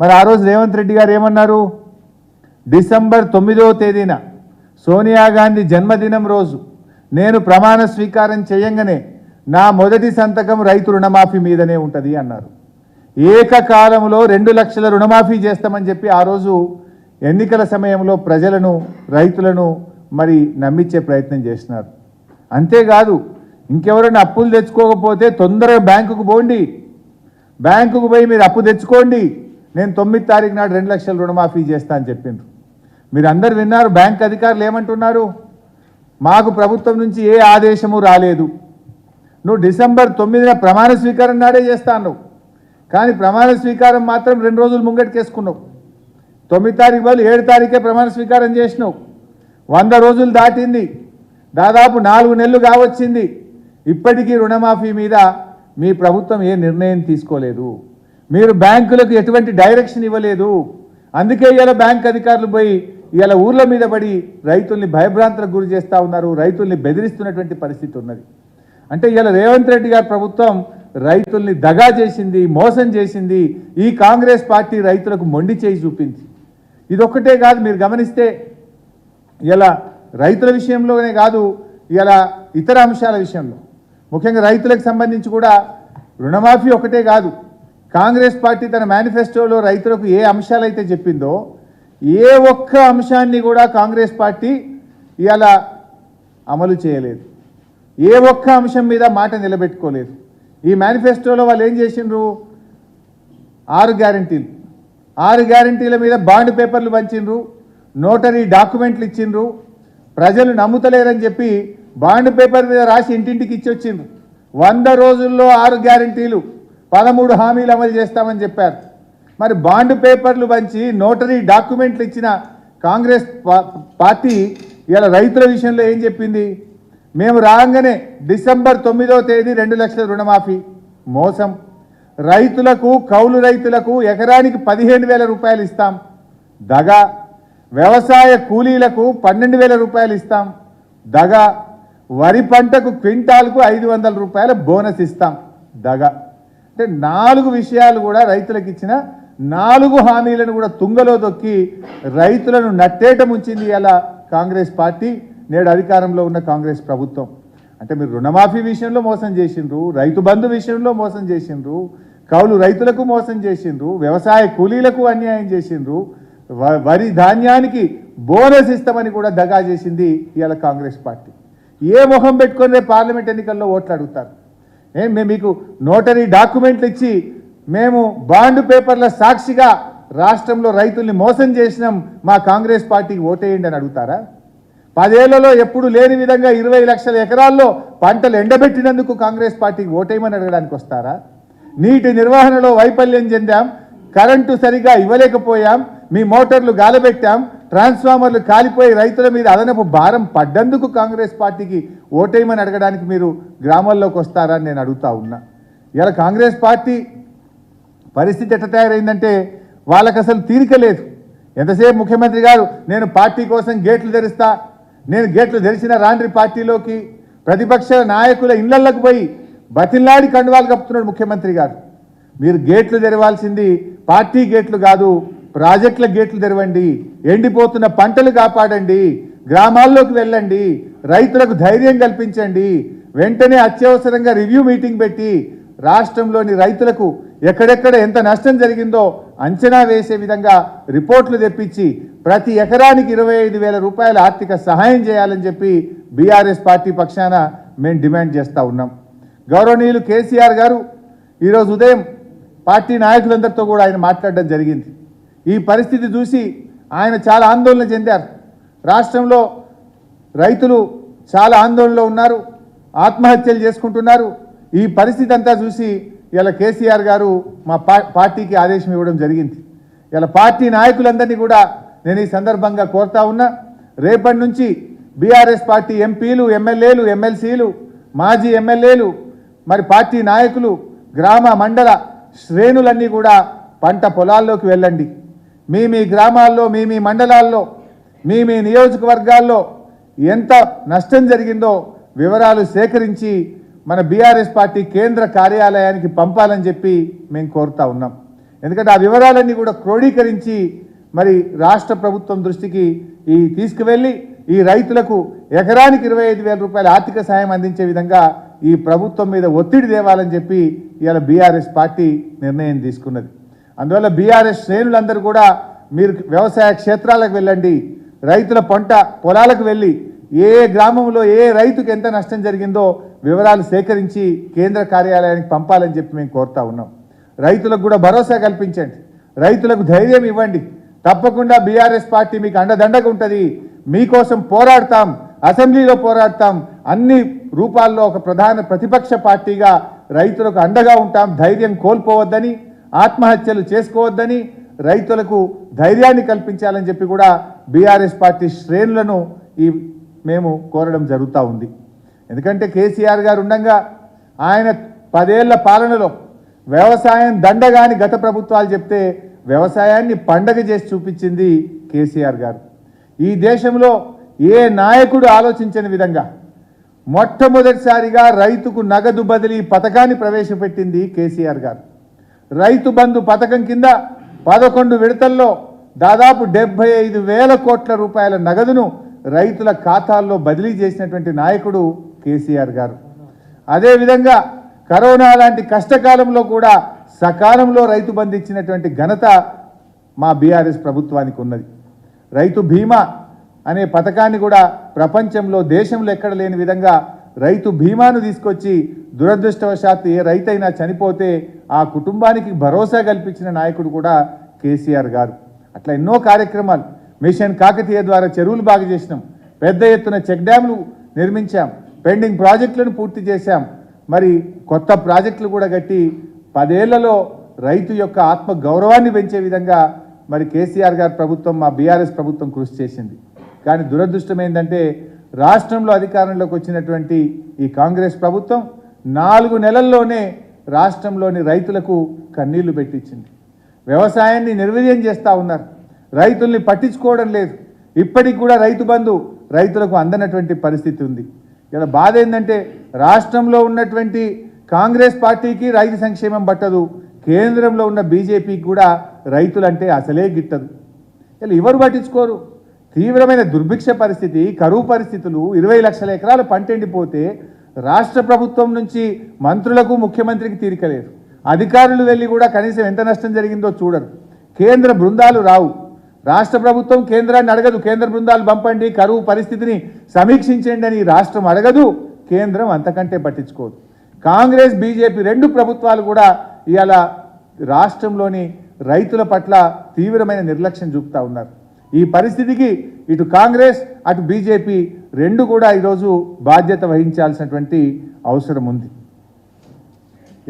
మరి ఆ రోజు రేవంత్ రెడ్డి గారు ఏమన్నారు? డిసెంబర్ తొమ్మిదవ తేదీన సోనియా గాంధీ జన్మదినం రోజు నేను ప్రమాణ స్వీకారం చేయంగానే నా మొదటి సంతకం రైతు రుణమాఫీ మీదనే ఉంటుంది అన్నారు. ఏకకాలంలో రెండు లక్షల రుణమాఫీ చేస్తామని చెప్పి ఆ రోజు ఎన్నికల సమయంలో ప్రజలను రైతులను మరి నమ్మించే ప్రయత్నం చేసినారు. అంతేకాదు ఇంకెవరైనా అప్పులు తెచ్చుకోకపోతే తొందరగా బ్యాంకుకు పోండి. బ్యాంకుకు పోయి మీరు అప్పు తెచ్చుకోండి. నేను తొమ్మిది తారీఖు నాడు రెండు లక్షల రుణమాఫీ చేస్తా అని చెప్పిండ్రు. మీరు అందరు విన్నారు బ్యాంక్ అధికారులు ఏమంటున్నారు? మాకు ప్రభుత్వం నుంచి ఏ ఆదేశము రాలేదు. నువ్వు డిసెంబర్ తొమ్మిదిన ప్రమాణ స్వీకారం నాడే చేస్తాను కానీ ప్రమాణ స్వీకారం మాత్రం రెండు రోజులు ముంగటికేసుకున్నావు. తొమ్మిది తారీఖు బదులు ఏడు తారీఖే ప్రమాణ స్వీకారం చేసినావు. వంద రోజులు దాటింది. దాదాపు నాలుగు నెలలు కావచ్చింది. ఇప్పటికీ రుణమాఫీ మీద మీ ప్రభుత్వం ఏ నిర్ణయం తీసుకోలేదు. మీరు బ్యాంకులకు ఎటువంటి డైరెక్షన్ ఇవ్వలేదు. అందుకే ఇవాళ బ్యాంక్ అధికారులు పోయి ఇవాళ ఊర్ల మీద పడి రైతుల్ని భయభ్రాంతులకు గురి చేస్తూ ఉన్నారు రైతుల్ని బెదిరిస్తున్నటువంటి పరిస్థితి ఉన్నది. అంటే ఇవాళ రేవంత్ రెడ్డి గారి ప్రభుత్వం రైతుల్ని దగా చేసింది మోసం చేసింది ఈ కాంగ్రెస్ పార్టీ రైతులకు మొండి చేయి చూపింది. ఇదొక్కటే కాదు మీరు గమనిస్తే ఇలా రైతుల విషయంలోనే కాదు ఇలా ఇతర అంశాల విషయంలో. ముఖ్యంగా రైతులకు సంబంధించి కూడా రుణమాఫీ ఒకటే కాదు కాంగ్రెస్ పార్టీ తన మేనిఫెస్టోలో రైతులకు ఏ అంశాలైతే చెప్పిందో ఏ ఒక్క అంశాన్ని కూడా కాంగ్రెస్ పార్టీ ఇలా అమలు చేయలేదు. ఏ ఒక్క అంశం మీద మాట నిలబెట్టుకోలేదు. ఈ మేనిఫెస్టోలో వాళ్ళు ఏం చేసిండ్రు? ఆరు గ్యారంటీలు. ఆరు గ్యారంటీల మీద బాండ్ పేపర్లు పంచిండ్రు నోటరీ డాక్యుమెంట్లు ఇచ్చిండ్రు ప్రజలు నమ్ముతలేరని చెప్పి బాండ్ పేపర్ మీద రాసి ఇంటింటికి ఇచ్చొచ్చిండ్రు. వంద రోజుల్లో ఆరు గ్యారంటీలు. పదమూడు హామీలు అమలు చేస్తామని చెప్పారు. మరి బాండ్ పేపర్లు పంచి నోటరీ డాక్యుమెంట్లు ఇచ్చిన కాంగ్రెస్ పార్టీ ఇవాళ రైతుల విషయంలో ఏం చెప్పింది? మేము రాగానే డిసెంబర్ తొమ్మిదవ తేదీ రెండు లక్షల రుణమాఫీ. మోసం. రైతులకు కౌలు రైతులకు ఎకరానికి పదిహేను వేల రూపాయలు ఇస్తాం. దగా. వ్యవసాయ కూలీలకు పన్నెండు వేల రూపాయలు ఇస్తాం. దగా. వరి పంటకు క్వింటాల్కు ఐదు వందల రూపాయల బోనస్ ఇస్తాం. దగా. అంటే నాలుగు విషయాలు కూడా రైతులకు ఇచ్చిన నాలుగు హామీలను కూడా తుంగలో దొక్కి రైతులను నట్టేట ముంచింది ఇలా కాంగ్రెస్ పార్టీ నేడు అధికారంలో ఉన్న కాంగ్రెస్ ప్రభుత్వం. అంటే మీరు రుణమాఫీ విషయంలో మోసం చేసిండ్రు రైతు బంధు విషయంలో మోసం చేసిండ్రు కౌలు రైతులకు మోసం చేసిండ్రు వ్యవసాయ కూలీలకు అన్యాయం చేసిండ్రు వ- వరి ధాన్యానికి బోనస్ ఇస్తామని కూడా దగా చేసింది ఇవాళ కాంగ్రెస్ పార్టీ. ఏ మొహం పెట్టుకొని పార్లమెంట్ ఎన్నికల్లో ఓట్లు అడుగుతారు? ఏం మేము మీకు నోటరీ డాక్యుమెంట్లు ఇచ్చి మేము బాండ్ పేపర్ల సాక్షిగా రాష్ట్రంలో రైతుల్ని మోసం చేసినాం మా కాంగ్రెస్ పార్టీకి ఓటేయండి అని అడుగుతారా? పదేళ్ళలో ఎప్పుడు లేని విధంగా ఇరవై లక్షల ఎకరాల్లో పంటలు ఎండబెట్టినందుకు కాంగ్రెస్ పార్టీకి ఓటేయమని అడగడానికి వస్తారా? నీటి నిర్వహణలో వైఫల్యం చెందాం కరెంటు సరిగా ఇవ్వలేకపోయాం మీ మోటార్లు గాలబెట్టాం ట్రాన్స్ఫార్మర్లు కాలిపోయి రైతుల మీద అదనపు భారం పడ్డందుకు కాంగ్రెస్ పార్టీకి ఓటేయమని అడగడానికి మీరు గ్రామాల్లోకి వస్తారా నేను అడుగుతా ఉన్నా. ఇలా కాంగ్రెస్ పార్టీ పరిస్థితి ఎట్ట తయారైందంటే వాళ్ళకి అసలు తీరిక లేదు. ఎంతసేపు ముఖ్యమంత్రి గారు నేను పార్టీ కోసం గేట్లు తెరుస్తా నేను గేట్లు తెరిచిన రాండ్రి పార్టీలోకి ప్రతిపక్ష నాయకుల ఇళ్ళలకు పోయి బతిల్లాడి కండువాలు కప్పుతున్నాడు ముఖ్యమంత్రి గారు. మీరు గేట్లు తెరవాల్సింది పార్టీ గేట్లు కాదు ప్రాజెక్టుల గేట్లు తెరవండి ఎండిపోతున్న పంటలు కాపాడండి గ్రామాల్లోకి వెళ్ళండి రైతులకు ధైర్యం కల్పించండి వెంటనే అత్యవసరంగా రివ్యూ మీటింగ్ పెట్టి రాష్ట్రంలోని రైతులకు ఎక్కడెక్కడ ఎంత నష్టం జరిగిందో అంచనా వేసే విధంగా రిపోర్ట్లు తెప్పించి ప్రతి ఎకరానికి ఇరవై ఐదు వేల రూపాయల ఆర్థిక సహాయం చేయాలని చెప్పి బీఆర్ఎస్ పార్టీ పక్షాన మేము డిమాండ్ చేస్తూ ఉన్నాం. గౌరవనీయులు కేసీఆర్ గారు ఈరోజు ఉదయం పార్టీ నాయకులందరితో కూడా ఆయన మాట్లాడడం జరిగింది. ఈ పరిస్థితి చూసి ఆయన చాలా ఆందోళన చెందారు. రాష్ట్రంలో రైతులు చాలా ఆందోళనలో ఉన్నారు ఆత్మహత్యలు చేసుకుంటున్నారు. ఈ పరిస్థితి అంతా చూసి ఇలా కేసీఆర్ గారు మా పార్టీకి ఆదేశం ఇవ్వడం జరిగింది. ఇలా పార్టీ నాయకులందరినీ కూడా నేను ఈ సందర్భంగా కోరుతా ఉన్నా రేపటి నుంచి బీఆర్ఎస్ పార్టీ ఎంపీలు ఎమ్మెల్యేలు ఎమ్మెల్సీలు మాజీ ఎమ్మెల్యేలు మరి పార్టీ నాయకులు గ్రామ మండల శ్రేణులన్నీ కూడా పంట పొలాల్లోకి వెళ్ళండి. మీ మీ గ్రామాల్లో మీ మీ మండలాల్లో మీ మీ నియోజకవర్గాల్లో ఎంత నష్టం జరిగిందో వివరాలు సేకరించి మన బీఆర్ఎస్ పార్టీ కేంద్ర కార్యాలయానికి పంపాలని చెప్పి మేము కోరుతా ఉన్నాం. ఎందుకంటే ఆ వివరాలన్నీ కూడా క్రోడీకరించి మరి రాష్ట్ర ప్రభుత్వం దృష్టికి ఈ తీసుకువెళ్ళి ఈ రైతులకు ఎకరానికి ఇరవై ఐదు వేల రూపాయల ఆర్థిక సాయం అందించే విధంగా ఈ ప్రభుత్వం మీద ఒత్తిడి తేవాలని చెప్పి ఇవాళ బీఆర్ఎస్ పార్టీ నిర్ణయం తీసుకున్నది. అందువల్ల బీఆర్ఎస్ శ్రేణులందరూ కూడా మీరు వ్యవసాయ క్షేత్రాలకు వెళ్ళండి రైతుల పంట పొలాలకు వెళ్ళి ఏ గ్రామంలో ఏ రైతుకు ఎంత నష్టం జరిగిందో వివరాలు సేకరించి కేంద్ర కార్యాలయానికి పంపాలని చెప్పి మేము కోరుతా ఉన్నాం. రైతులకు కూడా భరోసా కల్పించండి రైతులకు ధైర్యం ఇవ్వండి. తప్పకుండా బీఆర్ఎస్ పార్టీ మీకు అండదండగా ఉంటుంది. మీకోసం పోరాడతాం అసెంబ్లీలో పోరాడతాం. అన్ని రూపాల్లో ఒక ప్రధాన ప్రతిపక్ష పార్టీగా రైతులకు అండగా ఉంటాం. ధైర్యం కోల్పోవద్దని ఆత్మహత్యలు చేసుకోవద్దని రైతులకు ధైర్యాన్ని కల్పించాలని చెప్పి కూడా బీఆర్ఎస్ పార్టీ శ్రేణులను ఈ మేము కోరడం జరుగుతూ ఉంది. ఎందుకంటే కేసీఆర్ గారు ఉండగా ఆయన పదేళ్ళ పాలనలో వ్యవసాయం దండగాని గత ప్రభుత్వాలు చెప్తే వ్యవసాయాన్ని పండగ చేసి చూపించింది కేసీఆర్ గారు. ఈ దేశంలో ఏ నాయకుడు ఆలోచించని విధంగా మొట్టమొదటిసారిగా రైతుకు నగదు బదిలీ పథకాన్ని ప్రవేశపెట్టింది కేసీఆర్ గారు. రైతు బంధు పథకం కింద పదకొండు విడతల్లో దాదాపు డెబ్బై ఐదు వేల కోట్ల రూపాయల నగదును రైతుల ఖాతాల్లో బదిలీ చేసినటువంటి నాయకుడు కేసీఆర్ గారు. అదేవిధంగా కరోనా లాంటి కష్టకాలంలో కూడా సకాలంలో రైతు బంధు ఇచ్చినటువంటి ఘనత మా బీఆర్ఎస్ ప్రభుత్వానికి ఉన్నది. రైతు బీమా అనే పథకాన్ని కూడా ప్రపంచంలో దేశంలో ఎక్కడ లేని విధంగా రైతు బీమాను తీసుకొచ్చి దురదృష్టవశాత్తు ఏ రైతైనా చనిపోతే ఆ కుటుంబానికి భరోసా కల్పించిన నాయకుడు కూడా కేసీఆర్ గారు. అట్లా ఎన్నో కార్యక్రమాలు. మిషన్ కాకతీయ ద్వారా చెరువులు బాగు చేసినాం. పెద్ద ఎత్తున చెక్ డ్యామ్లు నిర్మించాం. పెండింగ్ ప్రాజెక్టులను పూర్తి చేశాం. మరి కొత్త ప్రాజెక్టులు కూడా కట్టి పదేళ్ళలో రైతు యొక్క ఆత్మ గౌరవాన్ని పెంచే విధంగా మరి కేసీఆర్ గారి ప్రభుత్వం మా బీఆర్ఎస్ ప్రభుత్వం కృషి చేసింది. కానీ దురదృష్టం ఏంటంటే రాష్ట్రంలో అధికారంలోకి వచ్చినటువంటి ఈ కాంగ్రెస్ ప్రభుత్వం నాలుగు నెలల్లోనే రాష్ట్రంలోని రైతులకు కన్నీళ్ళు పెట్టించింది. వ్యవసాయాన్ని నిర్వీర్యం చేస్తూ ఉన్నారు. రైతుల్ని పట్టించుకోవడం లేదు. ఇప్పటికి కూడా రైతు బంధు రైతులకు అందనటువంటి పరిస్థితి ఉంది. ఇలా బాధ ఏంటంటే రాష్ట్రంలో ఉన్నటువంటి కాంగ్రెస్ పార్టీకి రైతు సంక్షేమం పట్టదు. కేంద్రంలో ఉన్న బీజేపీకి కూడా రైతులంటే అసలే గిట్టదు. ఇలా ఎవరు పట్టించుకోరు? తీవ్రమైన దుర్భిక్ష పరిస్థితి కరువు పరిస్థితులు ఇరవై లక్షల ఎకరాలు పంట ఎండిపోతే రాష్ట్ర ప్రభుత్వం నుంచి మంత్రులకు ముఖ్యమంత్రికి తీరికలేదు. అధికారులు వెళ్ళి కూడా కనీసం ఎంత నష్టం జరిగిందో చూడరు. కేంద్ర బృందాలు రావు. రాష్ట్ర ప్రభుత్వం కేంద్రాన్ని అడగదు. కేంద్ర బృందాలు పంపండి కరువు పరిస్థితిని సమీక్షించండి అని రాష్ట్రం అడగదు. కేంద్రం అంతకంటే పట్టించుకోదు. కాంగ్రెస్ బీజేపీ రెండు ప్రభుత్వాలు కూడా ఇవాళ రాష్ట్రంలోని రైతుల పట్ల తీవ్రమైన నిర్లక్ష్యం చూపుతా ఉన్నారు. ఈ పరిస్థితికి ఇటు కాంగ్రెస్ అటు బీజేపీ రెండు కూడా ఈరోజు బాధ్యత వహించాల్సినటువంటి అవసరం ఉంది.